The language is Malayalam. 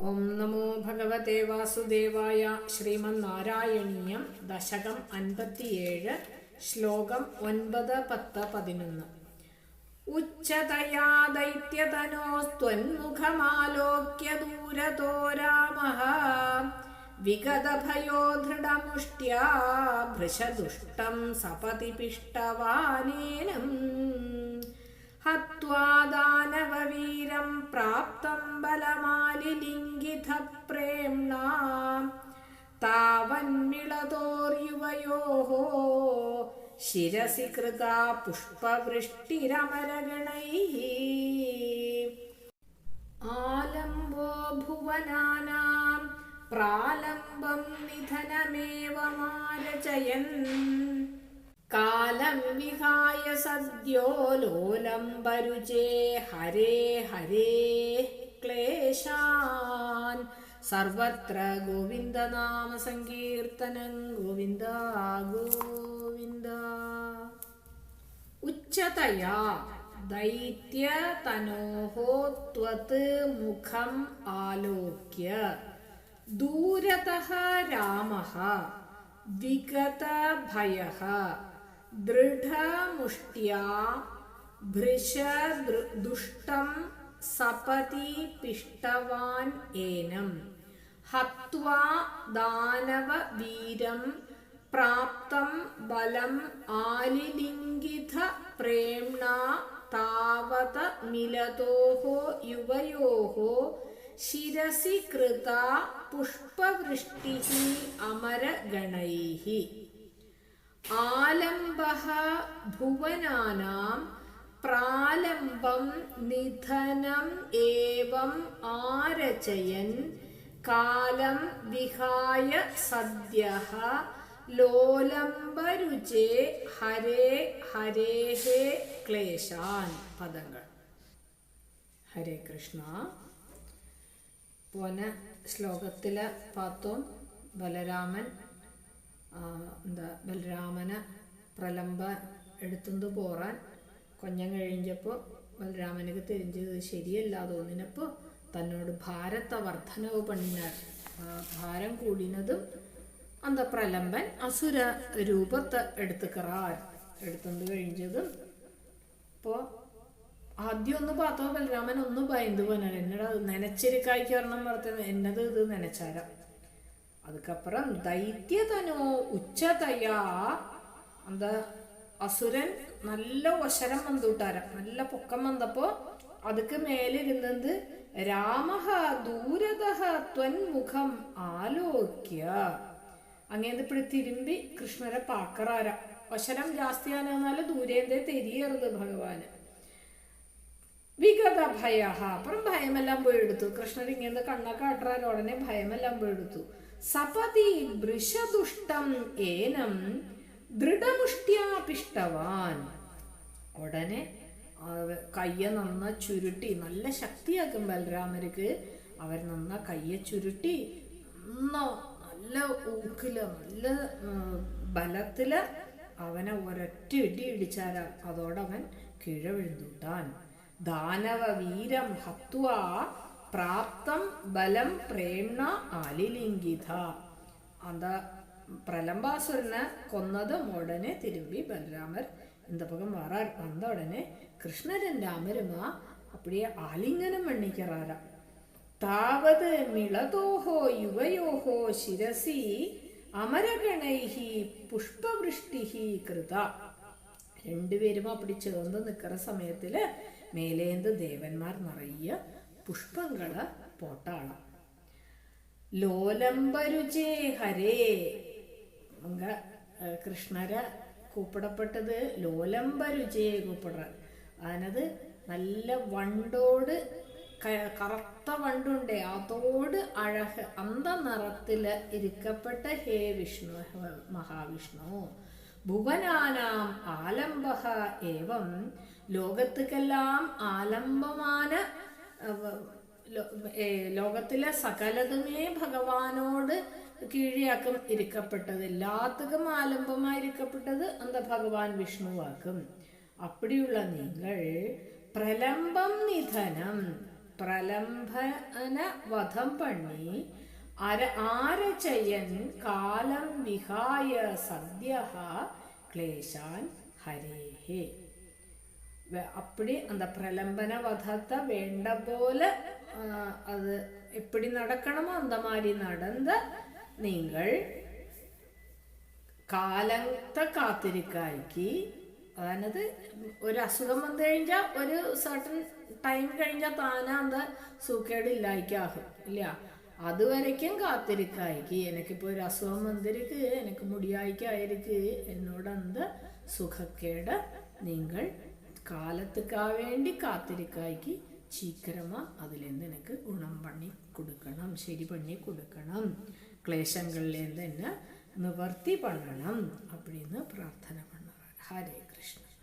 ഓം നമോ ഭഗവതേ വാസുദേവായ ശ്രീമന്നാരായണീയം ദശകം അൻപത്തിയേഴ് ശ്ലോകം ഒൻപത് പത്ത് പതിനൊന്ന്. ഉച്ചതയാ ദൈത്യതനോസ്ത്വന്മുഖമാലോക്യ ദൂരതോ രാമഃ. വിഗതഭയോ ദൃഢമുഷ്ട്യാ ഭൃശദുഷ്ടം സപതി പിഷ്ടവാനേനം ഹത്വാ ദാനവവീരം പ്രാപ്തം ബലമാലിലിംഗിത പ്രേംണ താവന്മിളതോർയുവയോः ശിരസി കൃതാ പുഷ്പവൃഷ്ടിരമരഗണൈः. ആലംബോ ഭുവനാനാം പ്രാലംബം നിധനമേവമാരചയൻ. കാലം വിഹായ സദ്യോ ലോലംബരുചേ ഹരേ ഹരേ ക്ലേശാൻ. സർവത്ര ഗോവിന്ദനാമ സങ്കീർത്തനം. ഗോവിന്ദ ഗോവിന്ദ. ഉച്ചതയാ ദൈത്യതനോഹോ ത്വത് മുഖം ആലോക്യ. ദൂരതഃ രാമ വിഗതഭയഃ സപതി പിഷ്ടവാൻ ഏനം. ഹത്വാ ദാനവ വീരം പ്രാപ്തം ബലം ആലിലിംഗിത പ്രേംണ താവത മിലതോः യുവയോः ശിരസി കൃത പുഷ്പവൃഷ്ടിः അമരഗണൈः ആലംബഃ ഭുവനാനാം പ്രാലംബം നിധനം ഏവം ആരചയൻ കാലം വിഹായ സദ്യഃ ലോലംബരുചേ ഹരേ ഹരേഹേ ക്ലേശാൻ പദങ്ങൾ. ഹരേ കൃഷ്ണ. പോന ശ്ലോകത്തിലെ പാത്തോം ബലരാമൻ എന്താ ബലരാമന് പ്രലംബ എടുത്തുകൊണ്ട് പോറാൻ കൊഞ്ഞം കഴിഞ്ഞപ്പോൾ ബലരാമനക്ക് തിരിഞ്ഞത് ശരിയല്ല തോന്നിനപ്പോൾ തന്നോട് ഭാരത്ത വർധനവ് പണിഞ്ഞാൽ ഭാരം കൂടിനതും അന്ത പ്രലംബൻ അസുര രൂപത്തെ എടുത്തുക്കറാൻ എടുത്തുകൊണ്ട് കഴിഞ്ഞതും ഇപ്പോൾ ആദ്യം ഒന്ന് പാത്തോ ബലരാമൻ ഒന്ന് ഭയந்து പോനാർ എന്നടാ നനച്ചിരിക്കായ്ക്ക് വരണം പറഞ്ഞത് എന്നത് ഇത് നനച്ചാരാ? அதுக்கப்புறம் தைத்தியதனோ உச்சதையா அந்த അസുരൻ നല്ല ഒശരം വന്നുട്ടാര നല്ല പൊക്കം വന്നപ്പോ അതുക്ക് മേലിരുന്നത് രാമഹ ദൂരതഹ ത്വൻമുഖം ആലോക്യ അങ്ങേത് ഇപ്പിടി തിരുമ്പി കൃഷ്ണരെ പാക്കറാര ഒശരം ജാസ്തിയാനെന്നാല് ദൂരേന്തേ തെരിയറുത് ഭഗവാന് വിഗത ഭയ അപ്പുറം ഭയമെല്ലാം പോയി എടുത്തു കൃഷ്ണൻ ഇങ്ങനെ കണ്ണൊക്കെ ആട്ടാൻ ഉടനെ ഭയമെല്ലാം പോയി സപതി വൃഷദുഷ്ടം ഏനം ദൃഢമുഷ്ട്യാ ഉടനെ കയ്യ നന്ന ചുരുട്ടി നല്ല ശക്തിയാക്കും ബലരാമർക്ക് അവർ നന്ന കയ്യ ചുരുട്ടി നന്ന നല്ല ഊക്കിൽ നല്ല ബലത്തിൽ അവനെ ഒരൊറ്റ ഇടി ഇടിച്ചാൽ അതോടവൻ കിഴ ദാനവ വീരം ഹത്വ പ്രാപ്തം ബലം പ്രേംണ ആലിലിംഗിത അന്ത പ്രലംബാസുരനെ കൊന്നതും ഉടനെ തിരുമ്പി ബലരാമർ இந்த பக்கம் வரார் வந்த உடனே கிருஷ்ணரின் ராமருமா அப்படியே ஆலிங்கனம் பண்ணிக்கிறாராம் தாவது மிளதோஹோ யுவயோஹோ ശിരസി അമരഗണൈഹി പുഷ്പവൃഷ്ടിഹി കൃത രണ്ടുപേരും അപ്പടി ചേർന്ന് നിൽക്കുന്ന സമയത്തില് മേലേന്ത് ദേവന്മാർ നിറയെ പുഷ്പങ്ങൾ പോട്ടാളാം. ലോലംബരുചേ ഹരേ. അങ്ക കൃഷ്ണര കൂപ്പിടപ്പെട്ടത് ലോലംബരുചേ കൂപ്പിട. അതിനത് നല്ല വണ്ടോട് കറുത്ത വണ്ടുണ്ടേ. അതോട് അഴക അന്ത നിറത്തിൽ ഇരിക്കപ്പെട്ട ഹേ വിഷ്ണു മഹാവിഷ്ണു. ഭുവനാനാം ആലംബഹ ഏവം ലോകത്തുക്കെല്ലാം ആലംബമാന ലോകത്തിലെ സകലതുമേ ഭഗവാനോട് കീഴിയാക്കും ഇരിക്കപ്പെട്ടത് എല്ലാത്തുക്കും ആലംബമായിരിക്കപ്പെട്ടത് അന്ത ഭഗവാൻ വിഷ്ണുവാക്കും. അപ്പടിയുള്ള നിങ്ങൾ പ്രലംബം നിധനം പ്രലംബന വധം പണി അര ആര ചയ്യൻ കാലം വിഹായ സദ്യ ക്ലേശാൻ ഹരേഹേ. அப்படி அந்த பிரலம்பன வதத்தை வேண்ட போல ஆ, அது எப்படி நடக்கணுமோ அந்த மாதிரி நடந்த நீங்கள் കാലത്തെ കാത്തിരിക്കായിക്ക് അതായത് ഒരു അസുഖം വന്നു കഴിഞ്ഞാൽ ഒരു സർട്ടൻ ടൈം കഴിഞ്ഞാൽ താനാ അന്ത സൂക്കേട് ഇല്ലായിക്കാകും ഇല്ല അതുവരയ്ക്കും കാത്തിരിക്കായിക്ക് എനിക്കിപ്പോൾ ഒരു അസുഖം വന്നിരിക്ക് എനിക്ക് മുടിയായിക്കായിരിക്ക് എന്നോട് അന്ത സുഖക്കേട് നിങ്ങൾ കാലത്തുക്കാ വേണ്ടി കാത്തിരിക്കായിക്ക് சீக்கிரமா அதுலேருந்து எனக்கு குணம் பண்ணி கொடுக்கணும் சரி பண்ணி கொடுக்கணும் ക്ലേശങ്ങളിലേന്ന് என்ன நிவர்த்தி பண்ணணும் அப்படின்னு பிரார்த்தனை பண்ணுறார் ஹரே கிருஷ்ணன்